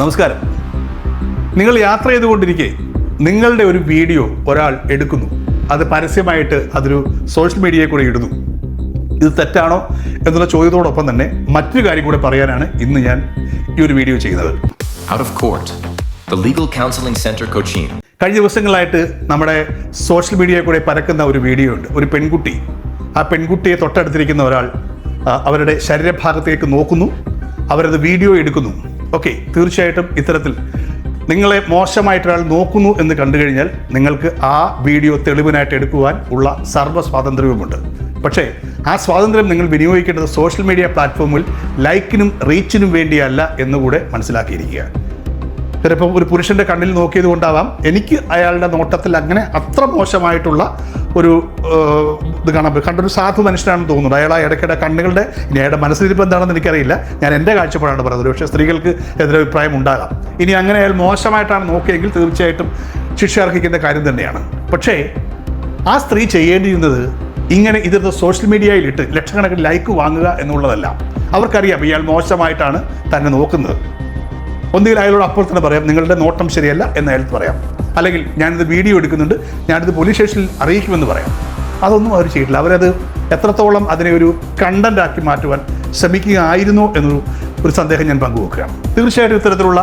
നമസ്കാരം. നിങ്ങൾ യാത്ര ചെയ്തുകൊണ്ടിരിക്കെ നിങ്ങളുടെ ഒരു വീഡിയോ ഒരാൾ എടുക്കുന്നു. അത് പരസ്യമായിട്ട് അതൊരു സോഷ്യൽ മീഡിയയിൽ കൂടെ ഇടുന്നു. ഇത് തെറ്റാണോ എന്നുള്ള ചോദ്യത്തോടൊപ്പം തന്നെ മറ്റൊരു കാര്യം കൂടെ പറയാനാണ് ഇന്ന് ഞാൻ ഈ ഒരു വീഡിയോ ചെയ്യുന്നത്. Out of court, the Legal Counseling Center Cochin. കഴിഞ്ഞ ദിവസങ്ങളായിട്ട് നമ്മുടെ സോഷ്യൽ മീഡിയയിൽ കൂടെ പരക്കുന്ന ഒരു വീഡിയോ ഉണ്ട്. ഒരു പെൺകുട്ടി. ആ പെൺകുട്ടിയെ തൊട്ടടുത്തിരിക്കുന്ന ഒരാൾ അവരുടെ ശരീരഭാഗത്തേക്ക് നോക്കുന്നു. അവരത് വീഡിയോ എടുക്കുന്നു. ഓക്കെ തീർച്ചയായിട്ടും ഇത്തരത്തിൽ നിങ്ങളെ മോശമായിട്ടൊരാൾ നോക്കുന്നു എന്ന് കണ്ടു കഴിഞ്ഞാൽ നിങ്ങൾക്ക് ആ വീഡിയോ തെളിവിനായിട്ട് എടുക്കുവാൻ ഉള്ള സർവ സ്വാതന്ത്ര്യവുമുണ്ട് പക്ഷേ ആ സ്വാതന്ത്ര്യം നിങ്ങൾ വിനിയോഗിക്കേണ്ടത് സോഷ്യൽ മീഡിയ പ്ലാറ്റ്ഫോമിൽ ലൈക്കിനും റീച്ചിനും വേണ്ടിയല്ല എന്നുകൂടെ മനസ്സിലാക്കിയിരിക്കുക ചിലപ്പോൾ ഒരു പുരുഷന്റെ കണ്ണിൽ നോക്കിയത് കൊണ്ടാവാം. എനിക്ക് അയാളുടെ നോട്ടത്തിൽ അങ്ങനെ അത്ര മോശമായിട്ടുള്ള ഒരു ഇത് കാണാൻ പറ്റും. കണ്ടൊരു സാധു മനുഷ്യനാണെന്ന് തോന്നുന്നുണ്ട് അയാൾ ഇടയ്ക്കിടെ കണ്ണുകളുടെ ഇനി അയാളുടെ മനസ്സിലിരിപ്പ് എന്താണെന്ന് എനിക്കറിയില്ല. ഞാൻ എന്റെ കാഴ്ചപ്പാടാണ് പറയുന്നത്. പക്ഷേ സ്ത്രീകൾക്ക് എതിരഭിപ്രായം ഉണ്ടാകാം. ഇനി അങ്ങനെ അയാൾ മോശമായിട്ടാണ് നോക്കിയെങ്കിൽ തീർച്ചയായിട്ടും ശിക്ഷ അർഹിക്കുന്ന കാര്യം തന്നെയാണ്. പക്ഷേ ആ സ്ത്രീ ചെയ്യേണ്ടിയിരുന്നത് ഇങ്ങനെ ഇതൊരു സോഷ്യൽ മീഡിയയിലിട്ട് ലക്ഷക്കണക്കിന് ലൈക്ക് വാങ്ങുക എന്നുള്ളതല്ല. അവർക്കറിയാം ഇയാൾ മോശമായിട്ടാണ് തന്നെ നോക്കുന്നത്. ഒന്നുകിൽ അയാളോട് അപ്പോൾ തന്നെ പറയാം നിങ്ങളുടെ നോട്ടം ശരിയല്ല എന്ന് അയാൾക്ക് പറയാം. അല്ലെങ്കിൽ ഞാനിത് വീഡിയോ എടുക്കുന്നുണ്ട് ഞാനിത് പോലീസ് സ്റ്റേഷനിൽ അറിയിക്കുമെന്ന് പറയാം. അതൊന്നും അവർ ചെയ്തിട്ടില്ല. അവരത് എത്രത്തോളം അതിനെ ഒരു കണ്ടന്റാക്കി മാറ്റുവാൻ ശ്രമിക്കുകയായിരുന്നു എന്നൊരു ഒരു സന്ദേഹം ഞാൻ പങ്കുവെക്കുകയാണ്. തീർച്ചയായിട്ടും ഇത്തരത്തിലുള്ള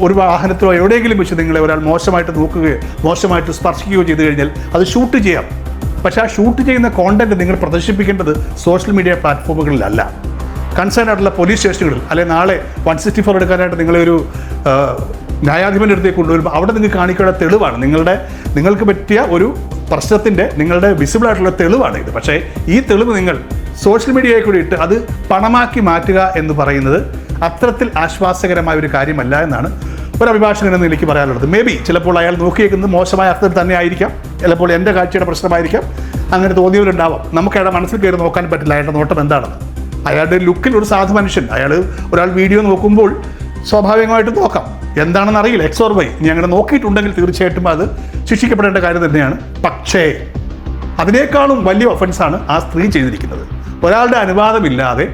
ഒരു വാഹനത്തിലോ എവിടെയെങ്കിലും വെച്ച് നിങ്ങളെ ഒരാൾ മോശമായിട്ട് നോക്കുകയോ മോശമായിട്ട് സ്പർശിക്കുകയോ ചെയ്തു കഴിഞ്ഞാൽ അത് ഷൂട്ട് ചെയ്യാം. പക്ഷേ ആ ഷൂട്ട് ചെയ്യുന്ന കോണ്ടന്റ് നിങ്ങൾ പ്രദർശിപ്പിക്കേണ്ടത് സോഷ്യൽ മീഡിയ പ്ലാറ്റ്ഫോമുകളിലല്ല കൺസേൺ ആയിട്ടുള്ള പോലീസ് സ്റ്റേഷനുകളിൽ അല്ലെങ്കിൽ നാളെ വൺ സിക്സ്റ്റി ഫോർ എടുക്കാനായിട്ട് നിങ്ങളൊരു ന്യായാധിപന്റെ അടുത്തേക്ക് കൊണ്ടുവരുമ്പോൾ അവിടെ നിങ്ങൾക്ക് കാണിക്കേണ്ട തെളിവാണ്. നിങ്ങളുടെ നിങ്ങൾക്ക് പറ്റിയ ഒരു പ്രശ്നത്തിന്റെ നിങ്ങളുടെ വിസിബിൾ ആയിട്ടുള്ള തെളിവാണ് ഇത്. പക്ഷേ ഈ തെളിവ് നിങ്ങൾ സോഷ്യൽ മീഡിയയിൽ കൂടി ഇട്ട് അത് പണമാക്കി മാറ്റുക എന്ന് പറയുന്നത് അത്രത്തിൽ ആശ്വാസകരമായ ഒരു കാര്യമല്ല എന്നാണ് ഒരു അഭിഭാഷകൻ എന്ന് എനിക്ക് പറയാനുള്ളത്. മേ ബി ചിലപ്പോൾ അയാൾ നോക്കിയേക്കുന്നത് മോശമായ അർത്ഥത്തിൽ തന്നെ ആയിരിക്കാം. ചിലപ്പോൾ എന്റെ കാഴ്ചയുടെ പ്രശ്നമായിരിക്കാം. അങ്ങനെ തോന്നിയവരുണ്ടാവാം. നമുക്ക് അയാളുടെ മനസ്സിൽ കയറി നോക്കാൻ പറ്റില്ല. അയാളുടെ നോട്ടം എന്താണെന്ന്. അയാളുടെ ലുക്കിൽ ഒരു സാധു മനുഷ്യൻ. അയാൾ ഒരാൾ വീഡിയോ നോക്കുമ്പോൾ സ്വാഭാവികമായിട്ട് നോക്കാം. എന്താണെന്ന് അറിയില്ല. എക്സ് ഓർ വൈ ഇനി അങ്ങനെ നോക്കിയിട്ടുണ്ടെങ്കിൽ തീർച്ചയായിട്ടും അത് ശിക്ഷിക്കപ്പെടേണ്ട കാര്യം തന്നെയാണ്. പക്ഷേ അതിനേക്കാളും വലിയ ഒഫൻസാണ് ആ സ്ത്രീ ചെയ്തിരിക്കുന്നത്. ഒരാളുടെ അനുവാദമില്ലാതെ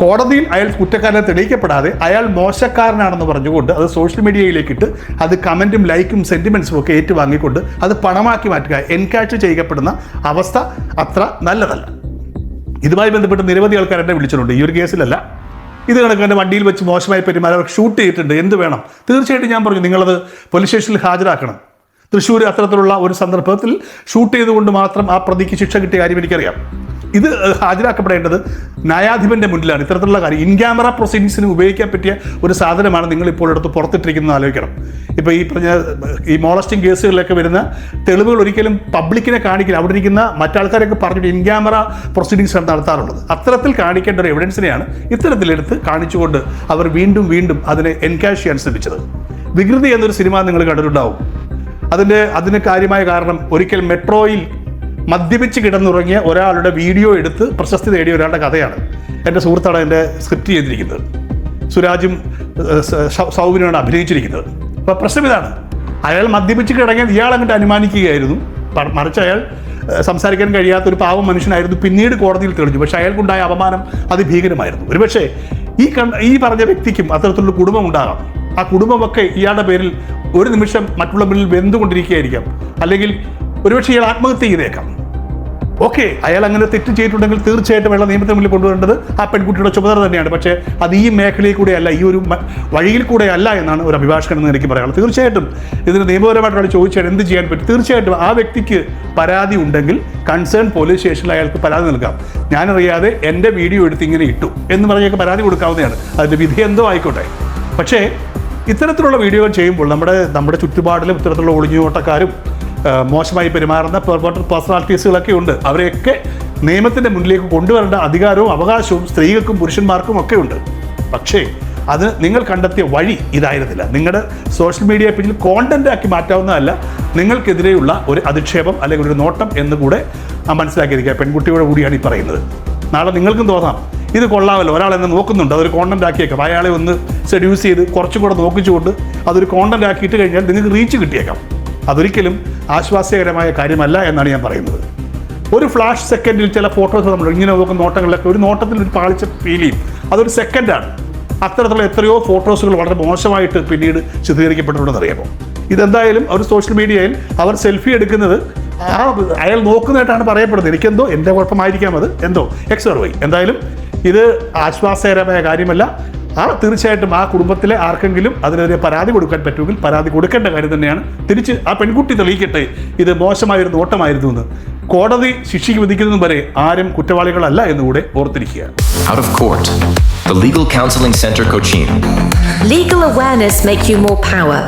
കോടതിയിൽ അയാൾ കുറ്റക്കാരനെ തെളിയിക്കപ്പെടാതെ അയാൾ മോശക്കാരനാണെന്ന് പറഞ്ഞുകൊണ്ട് അത് സോഷ്യൽ മീഡിയയിലേക്കിട്ട് അത് കമന്റും ലൈക്കും സെന്റിമെൻസും ഒക്കെ ഏറ്റുവാങ്ങിക്കൊണ്ട് അത് പണമാക്കി മാറ്റുക എൻകാഷ് ചെയ്യപ്പെടുന്ന അവസ്ഥ അത്ര നല്ലതല്ല. ഇതുമായി ബന്ധപ്പെട്ട് നിരവധി ആൾക്കാർ എന്നെ വിളിച്ചിട്ടുണ്ട്. ഈ ഒരു കേസിലല്ല. ഇത് കണക്ക് എന്റെ വണ്ടിയിൽ വെച്ച് മോശമായി പെരുമാറി ഷൂട്ട് ചെയ്തിട്ടുണ്ട്. എന്ത് വേണം? തീർച്ചയായിട്ടും ഞാൻ പറഞ്ഞു നിങ്ങളത് പോലീസ് സ്റ്റേഷനിൽ ഹാജരാക്കണം. തൃശ്ശൂർ അത്തരത്തിലുള്ള ഒരു സന്ദർഭത്തിൽ ഷൂട്ട് ചെയ്തുകൊണ്ട് മാത്രം ആ പ്രതിക്ക് ശിക്ഷ കിട്ടിയ കാര്യം എനിക്കറിയാം. ഇത് ഹാജരാക്കപ്പെടേണ്ടത് ന്യായാധിപന്റെ മുന്നിലാണ്. ഇത്തരത്തിലുള്ള കാര്യം ഇൻ ക്യാമറ പ്രൊസീഡിങ്സിന് ഉപയോഗിക്കാൻ പറ്റിയ ഒരു സാധനമാണ് നിങ്ങൾ ഇപ്പോൾ എടുത്ത് പുറത്തിട്ടിരിക്കുന്നത് ആലോചിക്കണം. ഇപ്പോൾ ഈ പറഞ്ഞ ഈ മോളസ്റ്റിംഗ് കേസുകളിലൊക്കെ വരുന്ന തെളിവുകൾ ഒരിക്കലും പബ്ലിക്കിനെ കാണിക്കില്ല. അവിടെ ഇരിക്കുന്ന മറ്റാൾക്കാരൊക്കെ പറഞ്ഞിട്ട് ഇൻ ക്യാമറ പ്രൊസീഡിങ്സ് നടത്താറുള്ളത്. അത്തരത്തിൽ കാണിക്കേണ്ട ഒരു എവിഡൻസിനെയാണ് ഇത്തരത്തിലെടുത്ത് കാണിച്ചുകൊണ്ട് അവർ വീണ്ടും വീണ്ടും അതിനെ എൻകാഷ് ചെയ്യാൻ ശ്രമിച്ചത്. വികൃതി എന്നൊരു സിനിമ നിങ്ങൾ കണ്ടിട്ടുണ്ടാവും. അതിന്റെ അതിന് കാര്യമായ കാരണം ഒരിക്കൽ മെട്രോയിൽ മദ്യപിച്ച് കിടന്നുറങ്ങിയ ഒരാളുടെ വീഡിയോ എടുത്ത് പ്രശസ്തി നേടിയ ഒരാളുടെ കഥയാണ് എന്റെ സുഹൃത്താണ് എന്റെ സ്ക്രിപ്റ്റ് ചെയ്തിരിക്കുന്നത്. സുരാജും സൗബിനുമാണ് അഭിനയിച്ചിരിക്കുന്നത്. അപ്പോൾ പ്രശ്നം ഇതാണ്. അയാൾ മദ്യപിച്ച് കിടങ്ങിയത് ഇയാൾ അങ്ങോട്ട് അനുമാനിക്കുകയായിരുന്നു. മറിച്ച് അയാൾ സംസാരിക്കാൻ കഴിയാത്ത ഒരു പാവം മനുഷ്യനായിരുന്നു. പിന്നീട് കോടതിയിൽ തെളിഞ്ഞു. പക്ഷേ അയാൾക്കുണ്ടായ അപമാനം അതിഭീകരമായിരുന്നു. ഒരുപക്ഷേ ഈ ഈ പറഞ്ഞ വ്യക്തിക്കും അത്തരത്തിലുള്ള കുടുംബം ഉണ്ടാകാം. ആ കുടുംബമൊക്കെ ഇയാളുടെ പേരിൽ ഒരു നിമിഷം മറ്റുള്ള മുന്നിൽ വെന്തുകൊണ്ടിരിക്കുകയായിരിക്കാം. അല്ലെങ്കിൽ ഒരുപക്ഷെ ഇയാൾ ആത്മഹത്യ ചെയ്തേക്കാം. ഓക്കെ അയാൾ അങ്ങനെ തെറ്റ് ചെയ്തിട്ടുണ്ടെങ്കിൽ തീർച്ചയായിട്ടും അയാളെ നിയമത്തിന് മുന്നിൽ കൊണ്ടുവരേണ്ടത് ആ പെൺകുട്ടിയുടെ ചുമതല തന്നെയാണ്. പക്ഷേ അത് ഈ മേഖലയിൽ കൂടെ അല്ല ഈ ഒരു വഴിയിൽ കൂടെ അല്ല എന്നാണ് ഒരു അഭിഭാഷകൻ എന്ന് എനിക്ക് പറയാനുള്ളത്. തീർച്ചയായിട്ടും ഇതിന് നിയമപരമായിട്ട് ചോദിച്ചാൽ എന്ത് ചെയ്യാൻ പറ്റും? തീർച്ചയായിട്ടും ആ വ്യക്തിക്ക് പരാതി ഉണ്ടെങ്കിൽ കൺസേൺ പോലീസ് സ്റ്റേഷനിൽ അയാൾക്ക് പരാതി നൽകാം. ഞാനറിയാതെ എന്റെ വീഡിയോ എടുത്ത് ഇങ്ങനെ ഇട്ടു എന്ന് പറഞ്ഞൊക്കെ പരാതി കൊടുക്കാവുന്നതാണ്. അതിന്റെ വിധി എന്തോ ആയിക്കോട്ടെ. പക്ഷേ ഇത്തരത്തിലുള്ള വീഡിയോകൾ ചെയ്യുമ്പോൾ നമ്മുടെ നമ്മുടെ ചുറ്റുപാടിലും ഇത്തരത്തിലുള്ള ഒളിഞ്ഞുനോട്ടക്കാരും ആ, മോശമായി പെരുമാറുന്ന പേഴ്സണാലിറ്റീസുകളൊക്കെ ഉണ്ട്. അവരെയൊക്കെ നിയമത്തിന്റെ മുന്നിലേക്ക് കൊണ്ടുവരേണ്ട അധികാരവും അവകാശവും സ്ത്രീകൾക്കും പുരുഷന്മാർക്കും ഒക്കെ ഉണ്ട്. പക്ഷേ അത് നിങ്ങൾ കണ്ടെത്തിയ വഴി ഇതായിരുന്നില്ല. നിങ്ങളുടെ സോഷ്യൽ മീഡിയ പേജിൽ കോണ്ടന്റാക്കി മാറ്റാവുന്നതല്ല. നിങ്ങൾക്കെതിരെയുള്ള ഒരു അധിക്ഷേപം അല്ലെങ്കിൽ ഒരു നോട്ടം എന്ന് കൂടെ മനസ്സിലാക്കിയിരിക്കുക. പെൺകുട്ടിയുടെ കൂടിയാണ് ഈ പറയുന്നത്. നാളെ നിങ്ങൾക്കും തോന്നാം. ഇത് കൊള്ളാമല്ലോ. ഒരാൾ എന്നെ നോക്കുന്നുണ്ട്. അതൊരു കോണ്ടന്റ് ആക്കിയേക്കാം. അയാളെ ഒന്ന് സെഡ്യൂസ് ചെയ്ത് കുറച്ചും കൂടെ നോക്കിച്ചുകൊണ്ട് അതൊരു കോണ്ടന്റ് ആക്കിയിട്ട് കഴിഞ്ഞാൽ നിങ്ങൾക്ക് റീച്ച് കിട്ടിയേക്കാം. അതൊരിക്കലും ആശ്വാസ്യകരമായ കാര്യമല്ല എന്നാണ് ഞാൻ പറയുന്നത്. ഒരു ഫ്ലാഷ് സെക്കൻഡിൽ ചില ഫോട്ടോസ് നമ്മൾ ഇങ്ങനെ നോക്കുന്ന നോട്ടങ്ങളിലൊക്കെ ഒരു നോട്ടത്തിൽ ഒരു പാളിച്ച ഫീൽ ചെയ്യും അതൊരു സെക്കൻഡാണ് അത്തരത്തിലുള്ള എത്രയോ ഫോട്ടോസുകൾ വളരെ മോശമായിട്ട് പിന്നീട് ചിത്രീകരിക്കപ്പെട്ടിട്ടുണ്ടെന്ന് അറിയാമോ? ഇതെന്തായാലും അവർ സോഷ്യൽ മീഡിയയിൽ അവർ സെൽഫി എടുക്കുന്നത് അയാൾ നോക്കുന്നതായിട്ടാണ് പറയപ്പെടുന്നത്. എനിക്കെന്തോ എന്റെ കുഴപ്പമായിരിക്കാം അത്. എന്തോ എക്സ് വൈ എന്തായാലും ഇത് ആശ്വാസകരമായ കാര്യമല്ല. ആ തീർച്ചയായിട്ടും ആ കുടുംബത്തിലെ ആർക്കെങ്കിലും അതിനെതിരെ പരാതി കൊടുക്കാൻ പറ്റുമെങ്കിൽ പരാതി കൊടുക്കേണ്ട കാര്യം തന്നെയാണ്. തിരിച്ച് ആ പെൺകുട്ടി തെളിയിക്കട്ടെ. ഇത് മോശമായൊരു നോട്ടമായിരുന്നു എന്ന് കോടതി ശിക്ഷയ്ക്ക് വിധിക്കുന്നതും വരെ ആരും കുറ്റവാളികളല്ല എന്നുകൂടെ ഓർത്തിരിക്കുക. Out of court. The Legal Counseling Center Cochin. Legal awareness make you more power.